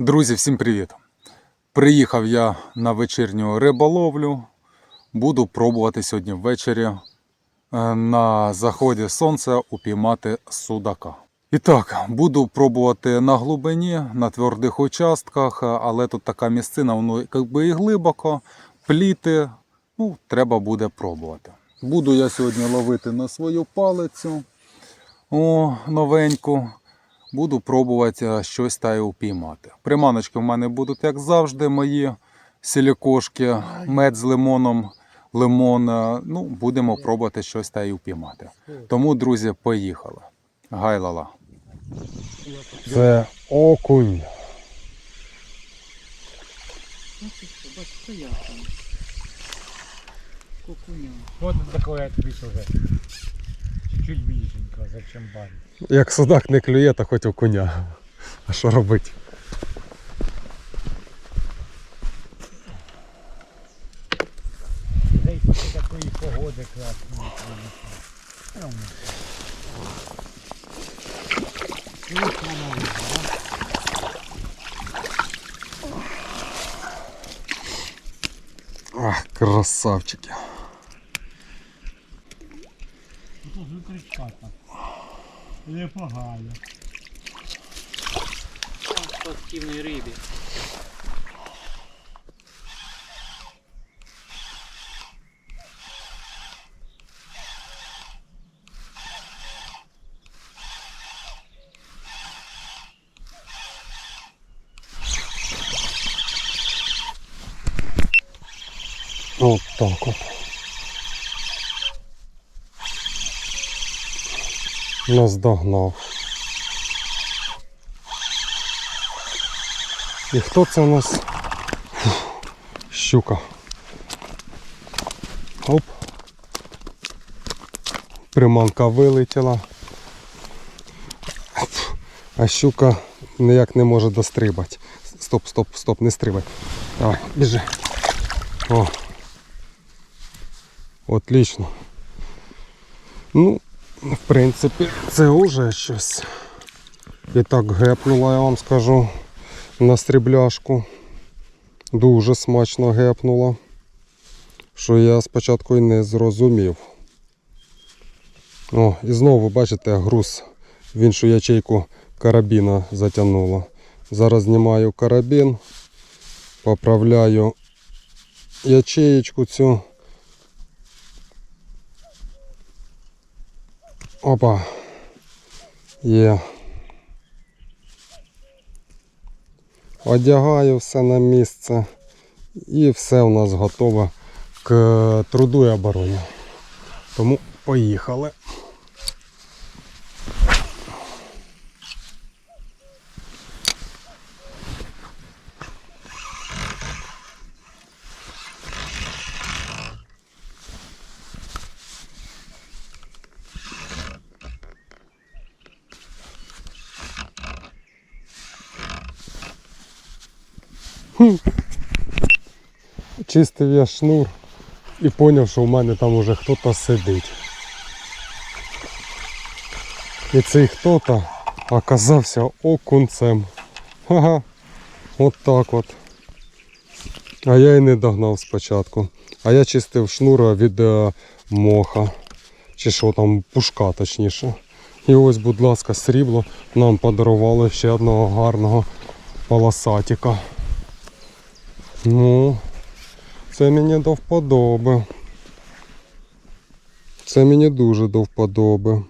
Друзі, всім привіт! Приїхав я на вечірню риболовлю. Буду пробувати сьогодні ввечері е, на заході сонця упіймати судака. І так, буду пробувати на глибині, на твердих участках, але тут така місцина, воно якби і глибоко, пліти. Ну, треба буде пробувати. Буду я сьогодні ловити на свою палицю о, новеньку. Буду пробувати е, щось та й упіймати. Приманочки в мене будуть, як завжди, мої сілікошки, мед з лимоном, лимон. е, Ну, будемо пробувати щось та й упіймати. Тому, друзі, поїхали. Гайлала. Це окунь. Вот это такое уже. Чуть-чуть більшенько, зачем банить. Як судак не клює, то хоч окуня. А що робити? Й такої погоди класної. Ах, красавчики. Ну, Тут же кричката. Непогано. По активній рибі. От так от. Нас догнав. І хто це у нас? Фух, щука. Оп. Приманка вилетіла. А щука ніяк не може дострибати. Стоп, стоп, стоп, не стрибай. Давай, біжи. О. Отлично. Ну, в принципі, це вже щось. І так гепнула, я вам скажу, на стрібляшку. Дуже смачно гепнула. Що я спочатку і не зрозумів. О, і знову, бачите, груз в іншу ячейку карабіна затягнуло. Зараз знімаю карабін, поправляю ячеєчку цю. Опа. Є. Одягаю все на місце. І все у нас готове к труду і обороні. Тому поїхали. Чистив я шнур і зрозумів, що в мене там уже хтось сидить. І цей хто-то оказався окунцем. Ага, от так от. А я і не догнав спочатку. А я чистив шнур від е, моха. Чи що там, пушка точніше. І ось, будь ласка, срібло нам подарували ще одного гарного полосатика. Ну, це мені до вподоби. Це мені дуже до вподоби.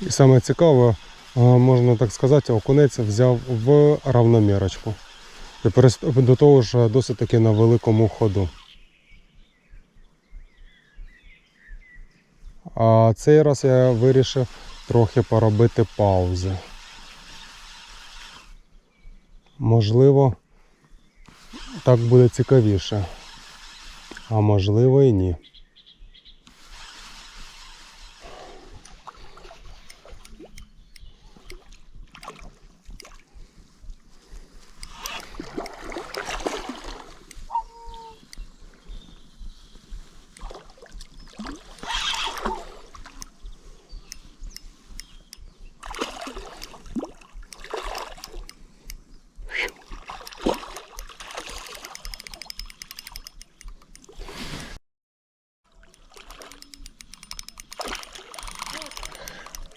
І саме цікаве, можна так сказати, окунець взяв в равномірочку. До того ж досить таки на великому ходу. А цей раз я вирішив трохи поробити паузи. Можливо, так буде цікавіше. А можливо і ні.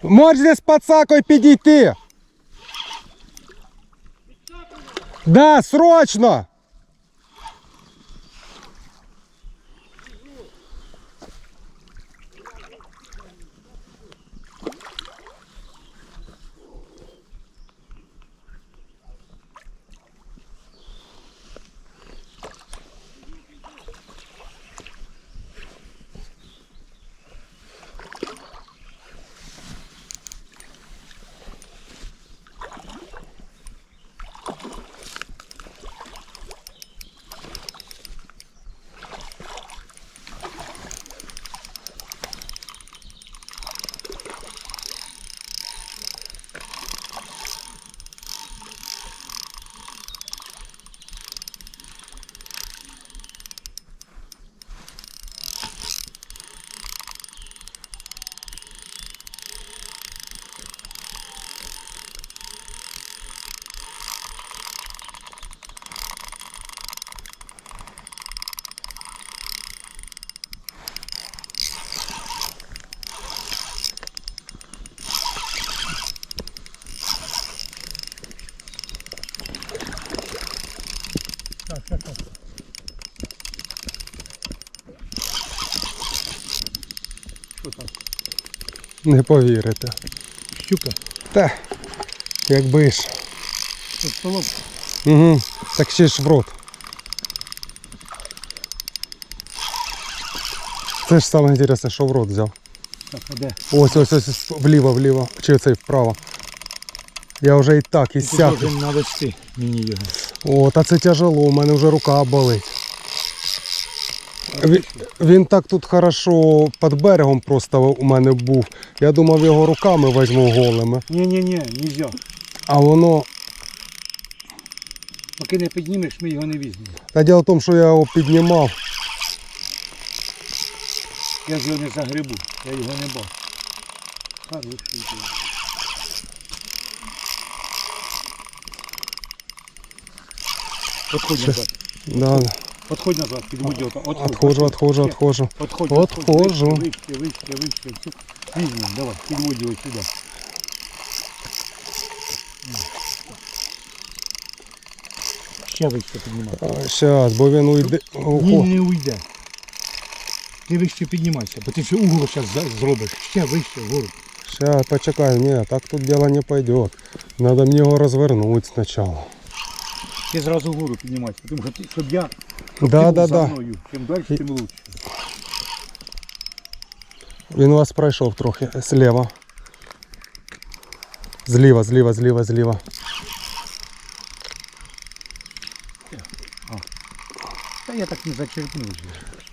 Можете з пацакою підійти. Да, срочно! Не повірите. Щука. Та, якби ж. Угу. Так ще ж в рот. Це ж саме інтересне, що в рот взяв. Так, а де? Ось, ось, ось, ось, вліво, вліво. Чи цей вправо. Я вже і так, і сяк. мені його. О, та це тяжело, у мене вже рука болить. Він, він так тут хорошо під берегом просто у мене був. Я думав, його руками візьму голими. Ні-ні-ні, нельзя. А воно. Поки не піднімеш, ми його не візьмемо. Та діло в тому, що я його піднімав. Я ж його не загребу, я його не бачу. Хороший назад. Да. Подходь назад, підводь його. Отходь, Отходжу, отходжу, отходжу. Подходь, Отходжу. Вище, вище, вище. вище. Візьмемо, давай, підводь його сюди. Ще вище піднімай. Зараз, бо він уйде. Ні, Ого. не уйде. Ти вище піднімайся, бо ти ще угол зараз зробиш. Ще вище вгору. Сейчас, почекай, ні, так тут дело не пойдет. Надо мне его развернуть сначала. Ти зразу вгору піднімайся, тому що ти, щоб я Да, ти да, був за да. мною. Чим далі, тим лучше. Він у вас пройшов трохи зліва. Зліва, зліва, зліва, зліва. Та я так не зачерпну вже.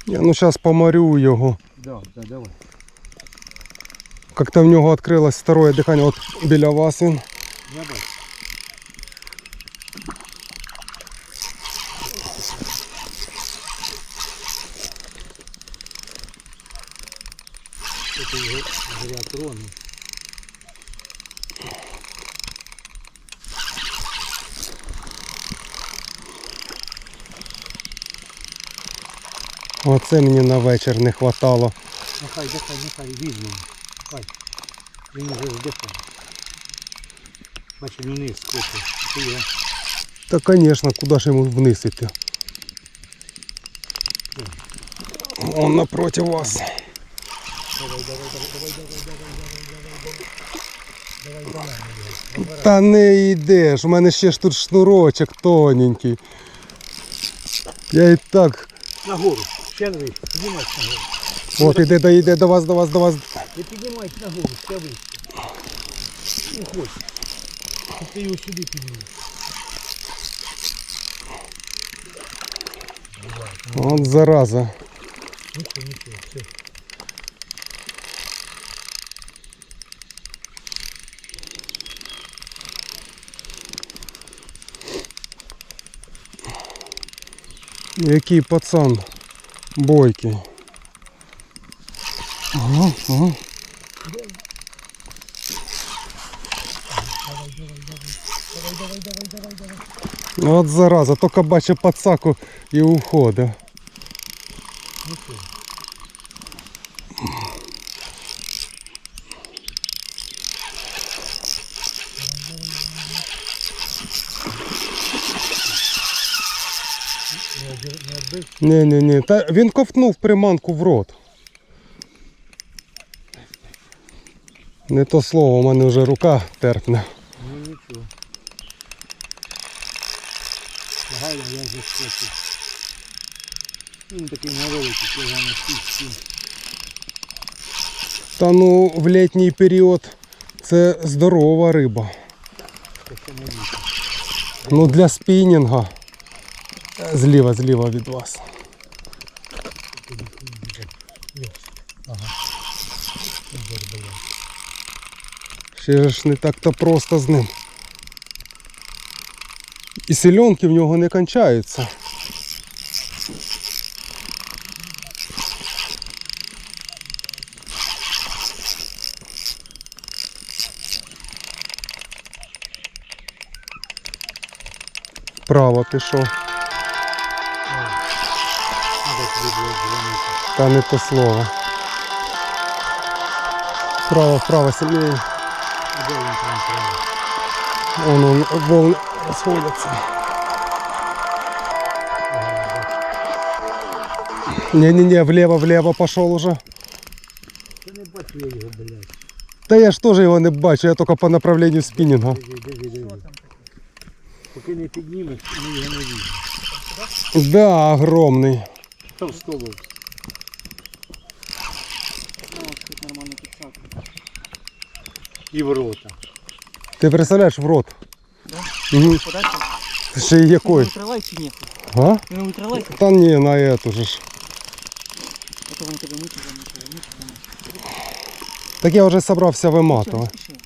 Я ну зараз поморю його. Да, да, давай. Как-то в нього відкрилось второе дихання. От біля вас він. Я бачу. Это його гератрон. Оце мені на вечір не хватало. Нехай, нехай, нехай, візьмемо. Хай. Він уже здихає. Бачу, вниз скочив. Ти його. Та звісно, куди ж йому вниз іти? Он напроти вас. Та не йдеш, у мене ще ж тут шнурочок тоненький. Я і так. Нагору. Ще вище. Піднімайся нагору. От іде, да йде до вас, до вас, до вас. Не піднімайся нагору, ще вище. Уходь. Ти його сюди підніс. От зараза. Нічого, нічого, все. Який пацан бойкий. Ага, ага. От зараза, тільки бачить пацаку і уходить. не відбив? Ні, ні, ні. Та він ковтнув приманку в рот. Не то слово, у мене вже рука терпне. Ну нічого. Галя, я вже скочив. Він такий невеликий, кілограмів 6-7. Та ну в літній період це здорова риба. Не. Ну для спінінга. Зліва, зліва від вас. Ще ж не так-то просто з ним. І сільонки в нього не кончаються. Вправо пішов. Та не то слово. Вправо, вправо, сильніше. А де він там треба? Вон он, волны расходятся. Не-не-не, влево-влево пошел уже. Я не бачу я його, блядь. Да я ж тоже его не бачу, я только по направлению спиннинга. Диви, диви, диви. Поки не піднімеш, ми його не візьмемо. Да, огромный. Товстолов. Ну, нормально підсака. І в рота. Ты представляешь, в рот. Да? Угу. Подача? Ще й чи ні? А? Та не, на эту же ж. А то тебе мити замучив, мити Так я вже собрався виматувати. не.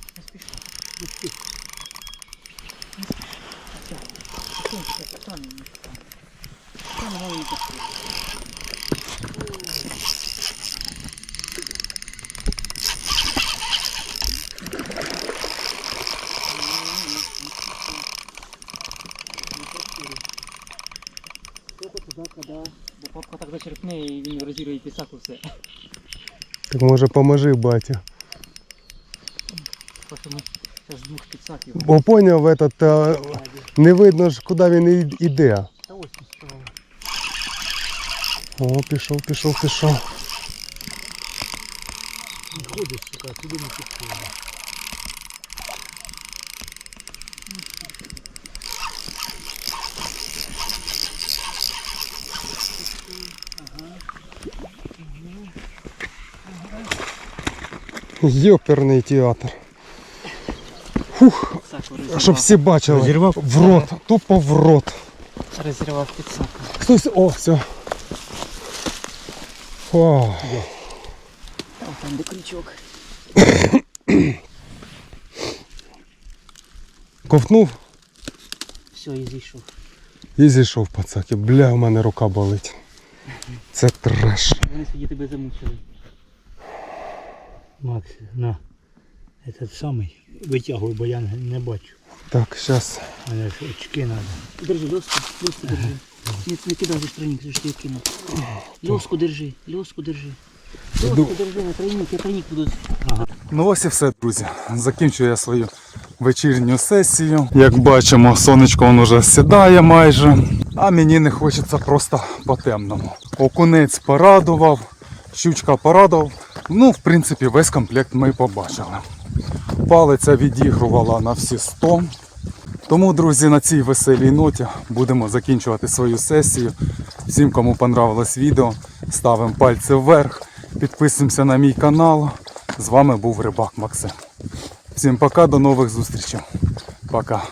Зачерпне і він розірває пісаку все. Так може поможи, батя. Просто ми це з двох підсаків. Бо поняв, этот, е, не видно ж, куди він і- іде. Та ось справа. О, пішов, пішов, пішов. Не ходиш, сука, сюди не підходиш. Йоперний театр. Розірвав. Щоб всі бачили. Розірвав? В рот, тупо в рот. Розірвав підсаку. Стой. О, все. О, Там, там де крючок. ковтнув Все, і зійшов. і зійшов пацаки. Бля, у мене рука болить. Це треш. Вони сьогодні тебе замучили. Макс, на. Этот самий. Витягуй, бо я не- бачу. Так, зараз. Мене ж очки треба. Держи, льоску, льоску держи. Не, не кидай же тройник, що ж ти кинув. Льоску держи, льоску держи. Льоску держи на тройник, я тройник буду. Ну ось і все, друзі. Закінчую я свою вечірню сесію. Як бачимо, сонечко воно вже сідає майже. А мені не хочеться просто по-темному. Окунець порадував, щучка порадував. Ну, в принципі, весь комплект ми побачили. Палиця відігрувала на всі 100. Тому, друзі, на цій веселій ноті будемо закінчувати свою сесію. Всім, кому понравилось відео, ставимо пальці вверх, підписуємося на мій канал. З вами був Рибак Максим. Всім пока, до нових зустрічей. Пока.